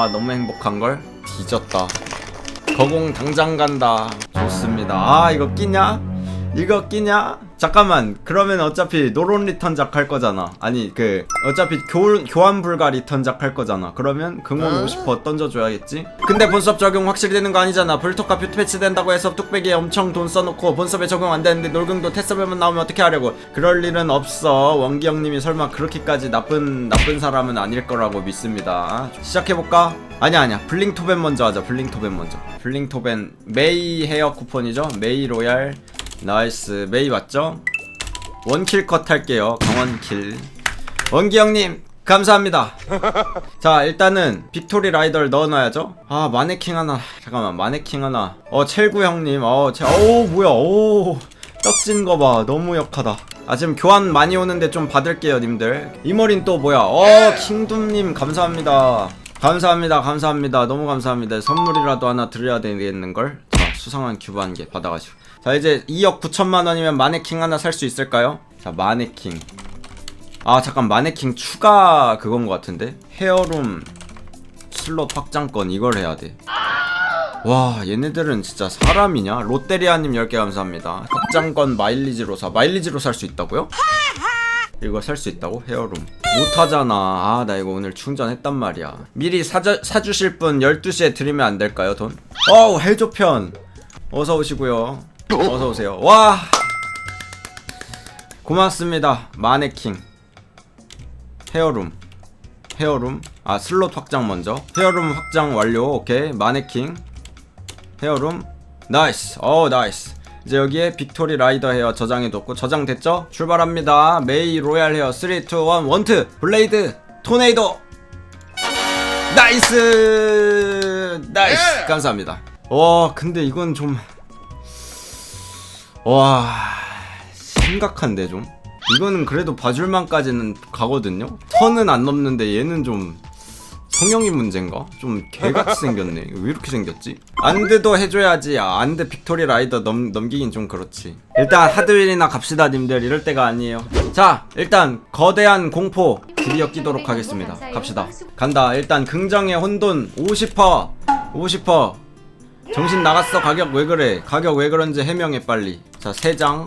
아 너무 행복한걸 뒤졌다 거공 당장 간다 좋습니다 아 이거 끼냐? 이거 끼냐? 잠깐만 그러면 어차피 노론 리턴작 할 거잖아. 아니 그 어차피 교, 교환 불가 리턴작 할 거잖아. 그러면 금원 50% 던져줘야겠지? 근데 본섭 적용 확실히 되는 거 아니잖아. 불토가 뷰트 패치된다고 해서 뚝배기에 엄청 돈 써놓고 본섭에 적용 안 되는데 놀경도 테스트업에만 나오면 어떻게 하려고? 그럴 일은 없어. 원기 형님이 설마 그렇게까지 나쁜 나쁜 사람은 아닐 거라고 믿습니다. 시작해볼까? 아니야 아니야. 블링토벤 먼저 하자. 블링토벤 먼저. 블링토벤 메이 헤어 쿠폰이죠. 메이 로얄 나이스. 메이 맞죠? 원킬 컷 할게요. 강원킬. 원기 형님 감사합니다. 자 일단은 빅토리 라이더를 넣어놔야죠. 아 마네킹 하나. 잠깐만 마네킹 하나. 어 첼구 형님. 어 체, 오 뭐야. 오 떡진 거 봐. 너무 역하다. 아 지금 교환 많이 오는데 좀 받을게요 님들. 이머린 또 뭐야? 어 킹둠님 감사합니다. 감사합니다 감사합니다. 너무 감사합니다. 선물이라도 하나 드려야 되겠는걸? 자 수상한 큐브 한 개 받아가지고 자 이제 2억 9천만 원이면 마네킹 하나 살 수 있을까요? 자 마네킹. 아 잠깐 마네킹 추가 그건 것 같은데? 헤어룸 슬롯 확장권 이걸 해야 돼 와 얘네들은 진짜 사람이냐? 롯데리아님 10개 감사합니다. 확장권 마일리지로 사 마일리지로 살 수 있다고요? 이거 살 수 있다고? 헤어룸. 못하잖아. 아 나 이거 오늘 충전했단 말이야. 미리 사주, 사주실 분 12시에 드리면 안 될까요 돈? 어우 해조편. 어서 오시고요 어서 오세요. 와. 고맙습니다. 마네킹. 헤어룸. 헤어룸? 아 슬롯 확장 먼저. 헤어룸 확장 완료. 오케이. 마네킹. 헤어룸. 나이스. 어 나이스. 이제 여기에 빅토리 라이더 헤어 저장해뒀고 저장됐죠? 출발합니다. 메이 로얄 헤어 3, 2, 1 원트. 블레이드. 토네이도. 나이스! 나이스! 감사합니다. 와 근데 이건 좀 와 심각한데 좀? 이거는 그래도 봐줄만까지는 가거든요? 선은 안 넘는데 얘는 좀 성형이 문제인가? 좀 개같이 생겼네. 왜 이렇게 생겼지? 안드도 해줘야지. 아, 안드 빅토리 라이더 넘, 넘기긴 좀 그렇지. 일단 하드윌이나 갑시다 님들. 이럴 때가 아니에요. 자 일단 거대한 공포 드디어 끼도록 하겠습니다. 갑시다. 간다. 일단 긍정의 혼돈 50% 50% 정신 나갔어? 가격 왜 그래? 가격 왜 그런지 해명해 빨리. 자 3장.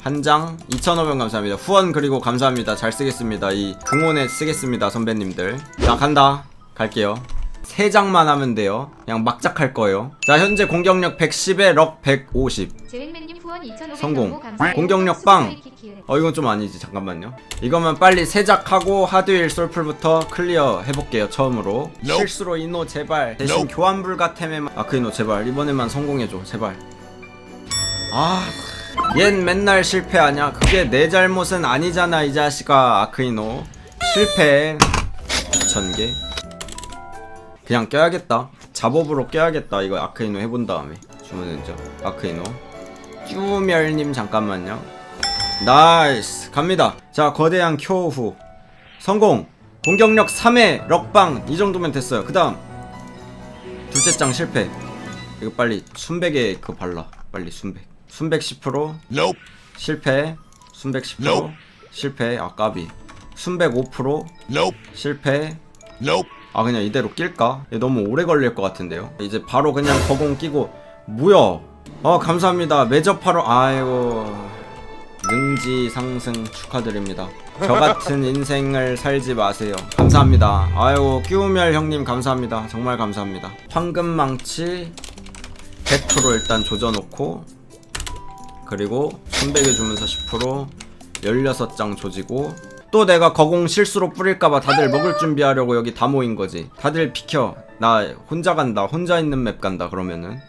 한 장. 2,500원 감사합니다. 후원 그리고 감사합니다. 잘 쓰겠습니다. 이 등원에 쓰겠습니다 선배님들. 자 간다. 갈게요. 3장만 하면 돼요. 그냥 막작 할 거예요. 자 현재 공격력 110에 럭 150 제획맨님 후원 2,500 성공. 공격력 빵. 어 이건 좀 아니지. 잠깐만요. 이거만 빨리 세작하고 하드윌 솔플부터 클리어 해볼게요 처음으로. 실수로 이노 제발. 대신 교환 불가템에만 아크 이노 제발. 이번에만 성공해줘 제발. 아 얜 맨날 실패하냐 그게 내 잘못은 아니잖아 이 자식아. 아크이노. 실패. 2,000개. 그냥 껴야겠다. 잡업으로 껴야겠다. 이거 아크이노 해본 다음에. 주문 은죠 아크이노 쭈멸님 잠깐만요. 나이스. 갑니다. 자 거대한 쿄후. 성공. 공격력 3회 럭방. 이 정도면 됐어요. 그 다음. 둘째 장 실패. 이거 빨리 순백에 그거 발라. 빨리 순백. 순백 10% Nope. 실패. 순백 10% Nope. 실패. 아까비. 순백 5% Nope. 실패. Nope. 아 그냥 이대로 낄까? 얘 너무 오래 걸릴 것 같은데요. 이제 바로 그냥 거공 끼고 뭐야 아 감사합니다. 매접하러 아이고. 능지 상승 축하드립니다. 저 같은 인생을 살지 마세요. 감사합니다. 아이고 끼우멸 형님 감사합니다. 정말 감사합니다. 황금망치 100% 일단 조져놓고 그리고 300에 주면서 10% 16장 조지고 또 내가 거공 실수로 뿌릴까봐 다들 먹을 준비하려고 여기 다 모인 거지. 다들 비켜. 나 혼자 간다. 혼자 있는 맵 간다 그러면은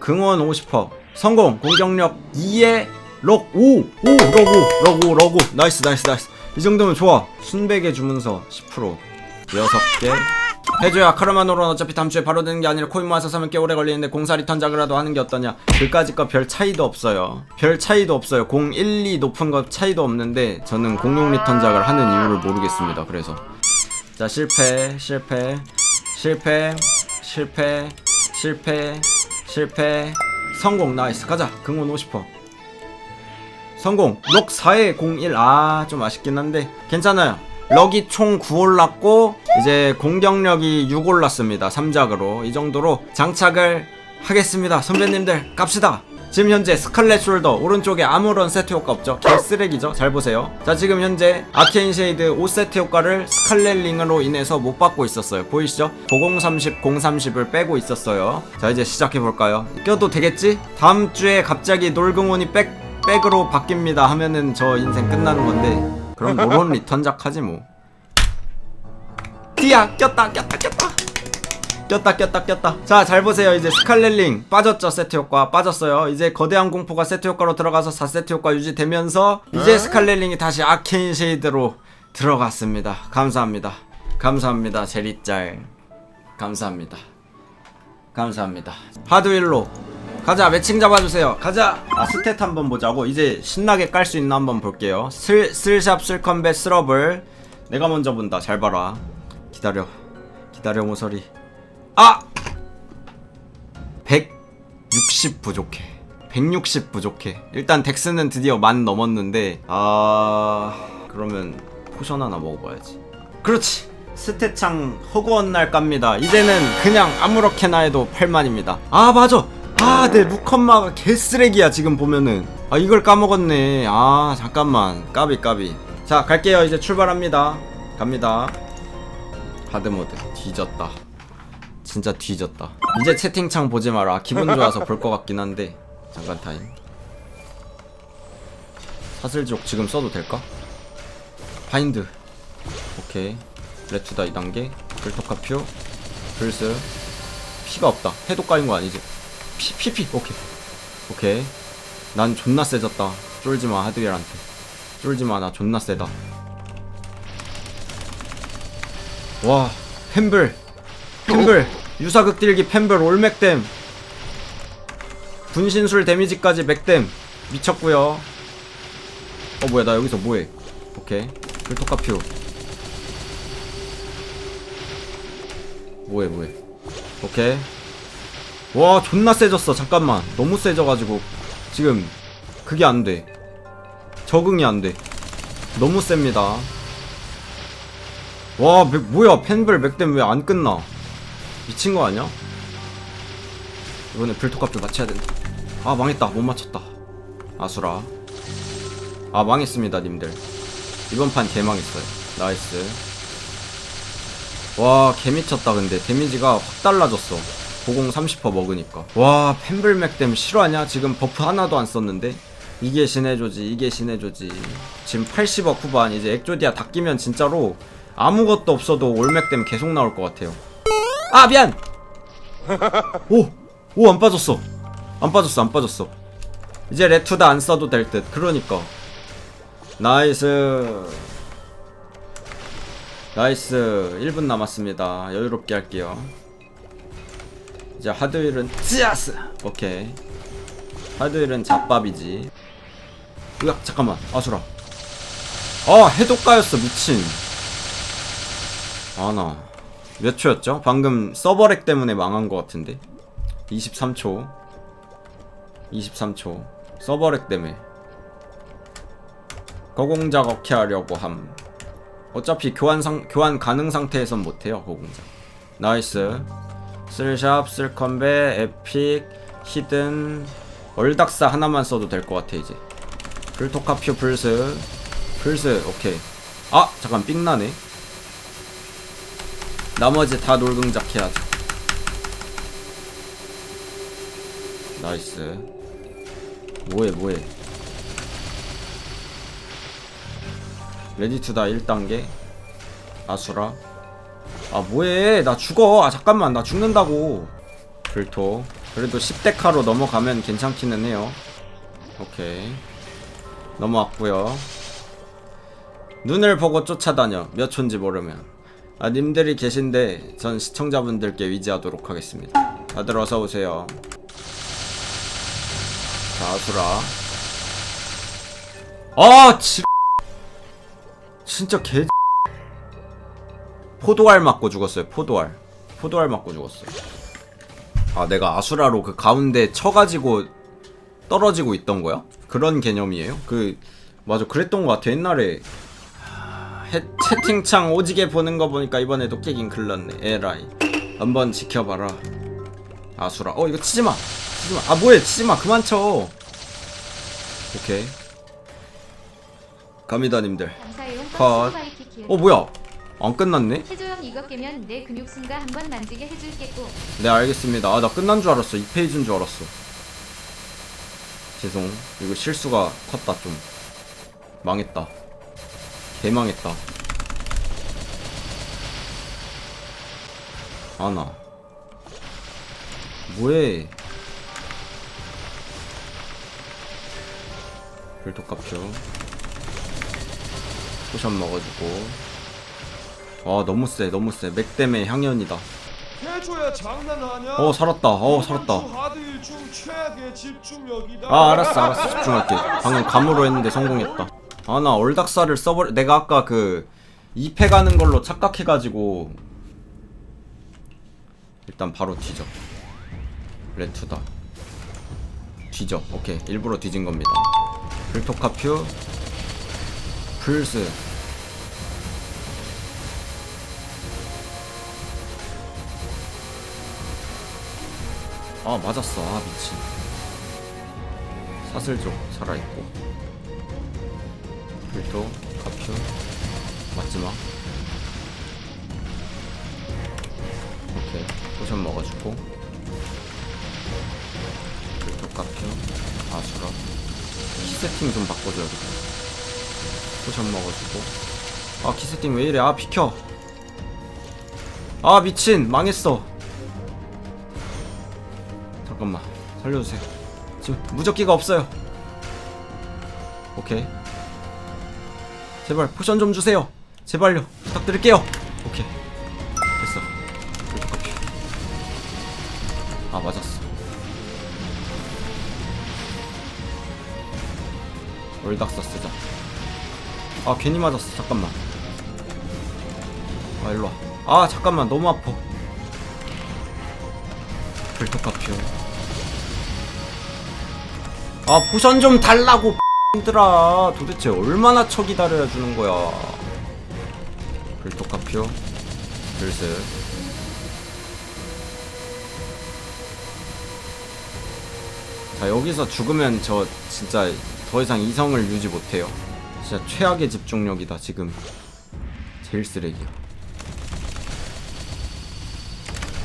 긍원 50% 성공 공격력 2에 럭 5! 5! 럭 5! 럭 5! 럭 5! 나이스 나이스 나이스 이 정도면 좋아 순백에 주문서 10% 6개 해줘야 카르마노론 어차피 다음 주에 바로 되는 게 아니라 코인 모아서 사면 꽤 오래 걸리는데 공사 리 턴작이라도 하는 게 어떠냐 그까짓 거 별 차이도 없어요 별 차이도 없어요 0, 1, 2 높은 거 차이도 없는데 저는 공룡 리 턴작을 하는 이유를 모르겠습니다 그래서 자 실패 실패 실패 실패 실패 실패. 성공. 나이스. 가자. 긍원 50% 성공. 록 4에 01아 좀 아쉽긴 한데. 괜찮아요. 럭이 총 9 올랐고 이제 공격력이 6 올랐습니다. 3작으로. 이 정도로 장착을 하겠습니다. 선배님들 갑시다 지금 현재 스칼렛 숄더 오른쪽에 아무런 세트 효과 없죠? 개쓰레기죠? 잘 보세요. 자 지금 현재 아케인 쉐이드 5세트 효과를 스칼렛 링으로 인해서 못 받고 있었어요. 보이시죠? 9030 030을 빼고 있었어요. 자 이제 시작해볼까요? 껴도 되겠지? 다음 주에 갑자기 놀궁원이 백, 백으로 바뀝니다 하면은 저 인생 끝나는 건데. 그럼 노론 리턴작 하지 뭐. 디야 꼈다 꼈다 꼈다 꼈다 꼈다 꼈다. 자 잘 보세요. 이제 스칼렛링 빠졌죠 세트 효과 빠졌어요. 이제 거대한 공포가 세트 효과로 들어가서 4세트 효과 유지되면서 이제 스칼렛링이 다시 아케인 쉐이드로 들어갔습니다. 감사합니다. 감사합니다 제리짤. 감사합니다. 감사합니다. 하드윌로. 가자 매칭 잡아주세요. 가자. 아 스탯 한번 보자고. 이제 신나게 깔 수 있나 한번 볼게요. 슬, 슬샵 슬컴뱃 스러블. 내가 먼저 본다. 잘 봐라. 기다려. 기다려 모서리 아! 160 부족해. 160 부족해. 일단 덱스는 드디어 만 넘었는데 아... 그러면 포션 하나 먹어봐야지. 그렇지! 스테창 허구한 날 깝니다. 이제는 그냥 아무렇게나 해도 8만입니다. 아 맞아! 아내 루컨마가 개쓰레기야 지금 보면은. 아 이걸 까먹었네. 아 잠깐만. 까비 까비. 자 갈게요. 이제 출발합니다. 갑니다. 하드모드 뒤졌다 진짜 뒤졌다. 이제 채팅창 보지 마라. 기분 좋아서 볼 것 같긴 한데. 잠깐 타임. 사슬지옥 지금 써도 될까? 바인드. 오케이. 레투다 2단계. 불토카퓨. 불스 피가 없다. 해도 까인 거 아니지? 피 피피. 오케이. 오케이. 난 존나 세졌다. 쫄지마 하드웰한테. 쫄지마 나 존나 세다. 와 펜블 펜블 유사극 딜기 펜블 올맥댐 분신술 데미지까지 맥댐. 미쳤구요. 어 뭐야 나 여기서 뭐해? 오케이. 불토카퓨. 뭐해 뭐해? 오케이. 와 존나 세졌어. 잠깐만. 너무 세져가지고. 지금 그게 안돼. 적응이 안돼. 너무 셉니다. 와 맥, 뭐야? 펜블 맥댐 왜 안 끝나 미친 거 아니야? 이번에 불토값도 맞춰야 된다. 아 망했다. 못 맞췄다. 아수라. 아 망했습니다 님들. 이번 판 개망했어요. 나이스. 와 개미쳤다 근데. 데미지가 확 달라졌어. 고공 30% 먹으니까. 와 펜블 맥댐 실화냐? 지금 버프 하나도 안 썼는데? 이게 신의 조지 이게 신의 조지. 지금 80억 후반. 이제 액조디아 다 끼면 진짜로 아무것도 없어도 올맥댐 계속 나올 것 같아요 아 미안. 오오 안 빠졌어. 안 빠졌어 안 빠졌어. 이제 레투다 안 써도 될 듯. 그러니까. 나이스. 나이스. 1분 남았습니다. 여유롭게 할게요. 이제 하드윌은 찌아스. 오케이. 하드윌은 잡밥이지. 으악 잠깐만. 아수라. 아 해독가였어 미친. 아나 몇 초였죠? 방금 서버렉 때문에 망한 것 같은데. 23초. 23초. 서버렉 때문에. 거공작 어케 하려고 함. 어차피 교환 상 교환 가능 상태에선 못해요 거공작. 나이스. 쓸샵 쓸컴베 에픽 히든. 얼닥사 하나만 써도 될 것 같아 이제. 불토카퓨 불스. 불스 오케이. 아 잠깐 삥 나네 나머지 다 놀궁작 해야죠 나이스. 뭐해 뭐해? 레디투다 1단계? 아수라? 아 뭐해? 나 죽어. 아 잠깐만. 나 죽는다고. 불토. 그래도 10대카로 넘어가면 괜찮기는 해요. 오케이. 넘어왔고요. 눈을 보고 쫓아다녀. 몇 촌지 모르면 아 님들이 계신데 전 시청자분들께 위지하도록 하겠습니다. 다들 어서 오세요. 자 아수라. 아 지... 진짜 개 포도알 맞고 죽었어요 포도알. 포도알 맞고 죽었어요. 아 내가 아수라로 그 가운데 쳐 가지고 떨어지고 있던 거야? 그런 개념이에요? 그 맞아. 그랬던 것 같아 옛날에 해, 채팅창 오지게 보는 거 보니까 이번에도 깨긴 글렀네. 에라이. 한번 지켜봐라. 아수라. 어 이거 치지마. 치지마. 아 뭐해. 치지마. 그만 쳐. 오케이. 갑니다 님들. 감사해요. 컷. 어 뭐야? 안 끝났네? 해조형 이거 깨면 내 근육순가 한번 만지게 해줄게고. 네 알겠습니다. 아 나 끝난 줄 알았어. 2페이지인 줄 알았어. 죄송. 이거 실수가 컸다 좀. 망했다 개망했다. 아나. 뭐해? 불독값죠 포션 먹어주고. 아 너무 세 너무 세맥 때문에 향연이다. 해줘야 장난하냐? 어 살았다. 어 살았다. 아 알았어 알았어. 집중할게. 방금 감으로 했는데 성공했다 아 나 얼닥사를 써버려 내가 아까 그 2패 가는 걸로 착각해가지고 일단 바로 뒤져. 레투다. 뒤져. 오케이. 일부러 뒤진 겁니다. 불토카퓨. 플스. 아 맞았어. 아 미친. 사슬족 살아있고 불도 카퓨 맞지마 오케이. 포션 먹어주고. 불도 카퓨 아수라. 키 세팅 좀 바꿔줘야겠다 포션 먹어주고. 아 키 세팅 왜 이래? 아 비켜. 아 미친. 망했어. 잠깐만. 살려주세요. 지금 무적기가 없어요. 오케이 제발 포션 좀 주세요. 제발요. 부탁드릴게요. 오케이. 됐어. 불독커피 아 맞았어. 월닥사 쓰자. 아 괜히 맞았어. 잠깐만. 아 일로와. 아 잠깐만. 너무 아파. 불독카피오 아 포션 좀 달라고 들아 도대체 얼마나 쳐 기다려야 주는 거야? 불독카피오? 글쎄. 자 여기서 죽으면 저 진짜 더 이상 이성을 유지 못해요. 진짜 최악의 집중력이다 지금. 제일 쓰레기야.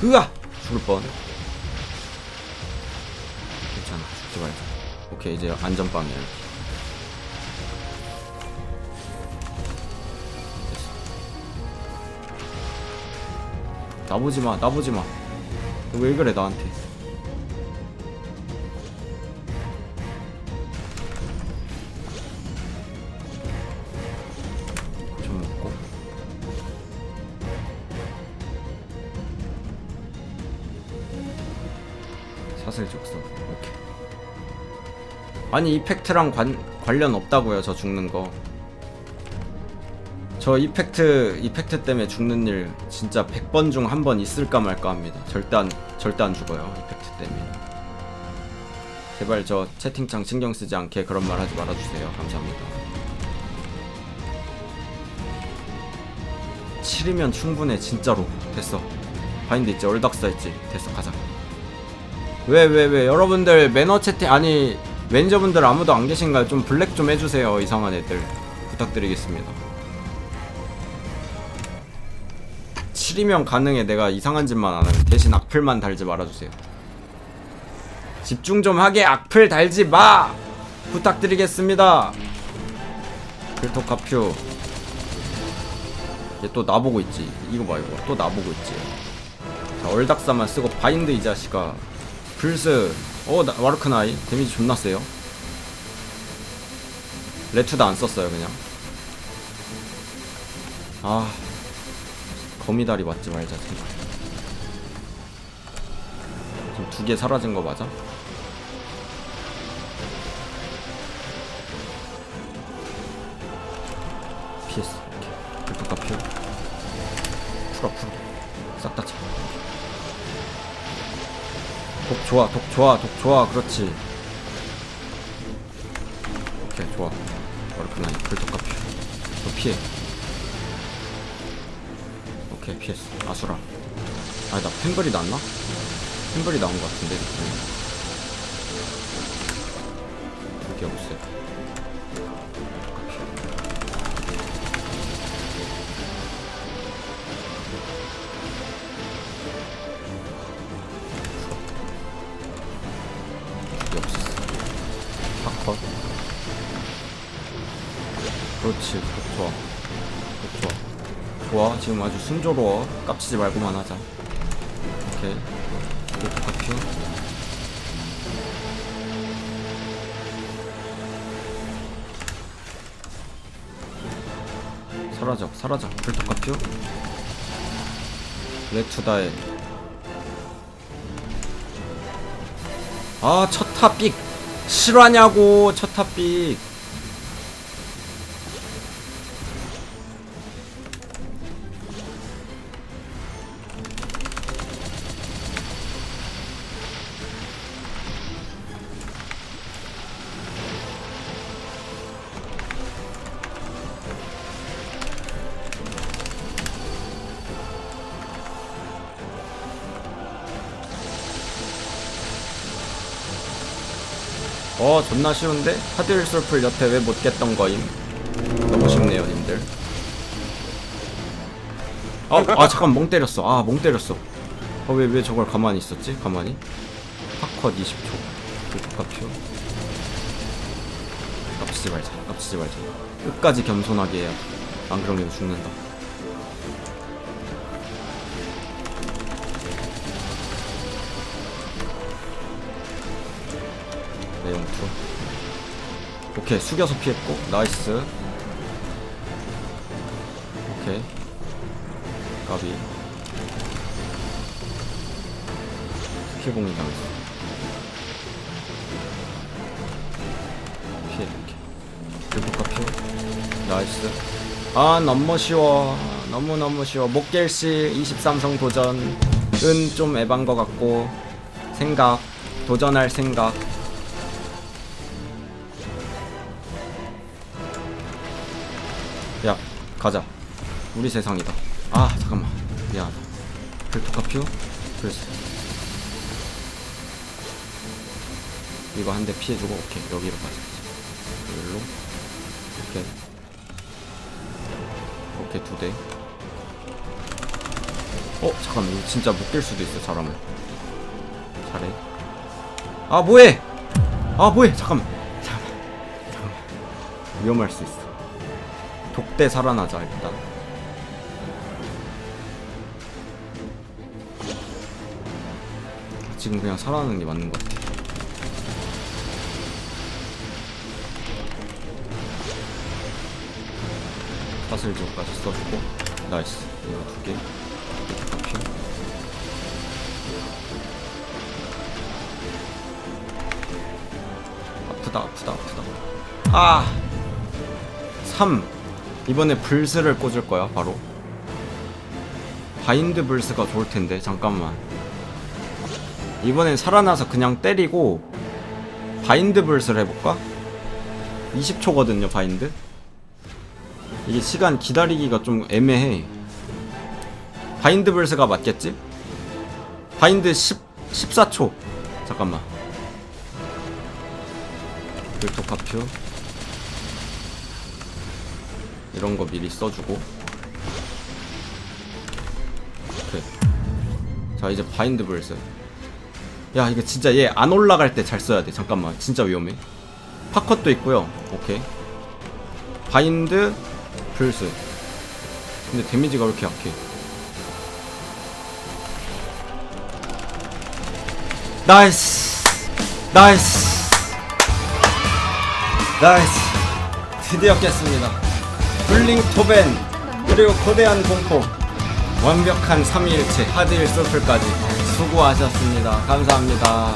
으아! 죽을 뻔. 괜찮아 죽지 말자. 오케이 이제 안전빵이야 나보지마 나보지마. 너왜 그래 나한테? 좀 먹고. 사슬 적성. 아니 이펙트랑 관, 관련 없다고요 저 죽는 거 저 이펙트 이펙트 때문에 죽는 일 진짜 100번 중 한 번 있을까 말까 합니다. 절대 안 절대 안 죽어요 이펙트 때문에. 제발 저 채팅창 신경 쓰지 않게 그런 말 하지 말아 주세요. 감사합니다. 7이면 충분해 진짜로. 됐어. 바인드 있지? 얼닥사 있지? 됐어 가자. 왜왜 왜? 여러분들 매너 채팅 아니 매니저분들 아무도 안 계신가요? 좀 블랙 좀 해주세요 이상한 애들. 부탁드리겠습니다 7이면 가능해. 내가 이상한 짓만 안 하면. 대신 악플만 달지 말아주세요. 집중 좀 하게. 악플 달지 마! 부탁드리겠습니다. 글토카퓨. 얘 또 나보고 있지. 이거 봐 이거 또 나보고 있지. 자 얼닥사만 쓰고 바인드 이 자식아. 불스. 어 나, 와르크나이? 데미지 존나 세요. 레투도 안 썼어요 그냥. 아 거미다리 맞지 말자 제발 지금 두 개 사라진 거 맞아? 피했어 이렇게. 불독가 피우 풀어 풀어. 싹다 차. 독 좋아 독 좋아 독 좋아 그렇지. 오케이 좋아. 어렵구나 불독가 피우 너 피해 오케이 피했어 아수라 아니 나 펜블이 났나? 펜블이 나온 것 같은데 느낌이. 여기 없어요 지금 아주 순조로워. 깝치지 말고만 하자. 오케이. 커피 사라져 사라져. 불토 커피 레투다에 아 첫 탑빅 실화냐고 첫 탑빅 어 존나 쉬운데? 하드일 솔플 여태 왜 못 깼던 거임? 너무 쉽네요 님들. 어, 아 잠깐 멍 때렸어. 아 멍 때렸어. 어왜왜 저걸 가만히 있었지? 가만히? 팝컷 20초. 값표 깝치지 말자. 깝치지 말자. 끝까지 겸손하게 해야 안 그러면 죽는다 오케이 숙여서 피했고. 나이스. 오케이. 까비. 스킬봉이 당했어. 피해 이렇게. 그리고 까피 나이스. 아 너무 쉬워. 너무너무 쉬워. 목결시 23성 도전 은 좀 에반 것 같고 생각 도전할 생각 가자. 우리 세상이다. 아 잠깐만. 미안하다. 글토카퓨 글쎄 이거 한 대 피해주고 오케이. 여기로 가자. 여기로. 오케이 오케이 두대. 어 잠깐만. 이거 진짜 못깰 수도 있어 잘하면 잘해. 아 뭐해? 아 뭐해? 잠깐만. 잠깐만. 잠깐만. 위험할 수 있어 독대 살아나자 일단. 지금 그냥 살아나는 게 맞는 것 같아. 사슬지옥까지 써주고. 나이스. 이거 두개. 아프다 아프다 아프다. 아! 3 이번에 불스를 꽂을 거야 바로. 바인드 불스가 좋을 텐데 잠깐만. 이번엔 살아나서 그냥 때리고 바인드 불스를 해볼까? 20초거든요 바인드. 이게 시간 기다리기가 좀 애매해. 바인드 불스가 맞겠지? 바인드 10, 14초. 잠깐만. 글토카퓨 이런 거 미리 써주고. 오케이. 자 이제 바인드 불스 야 이거 진짜 얘 안 올라갈 때 잘 써야 돼. 잠깐만. 진짜 위험해. 파컷도 있고요. 오케이. 바인드 불스 근데 데미지가 왜 이렇게 약해? 나이스! 나이스! 나이스! 드디어 깼습니다 블링 토벤 그리고 거대한 공포 완벽한 3위일체 하드일 솔플까지 수고하셨습니다. 감사합니다.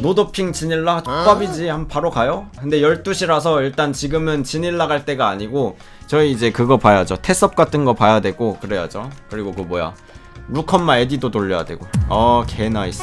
노도핑 지닐라 족밥이지. 한 바로 가요? 근데 12시라서 일단 지금은 지닐라 갈 때가 아니고 저희 이제 그거 봐야죠. 테스업 같은 거 봐야 되고 그래야죠. 그리고 그 뭐야? 루컨마 에디도 돌려야 되고. 어 개나이스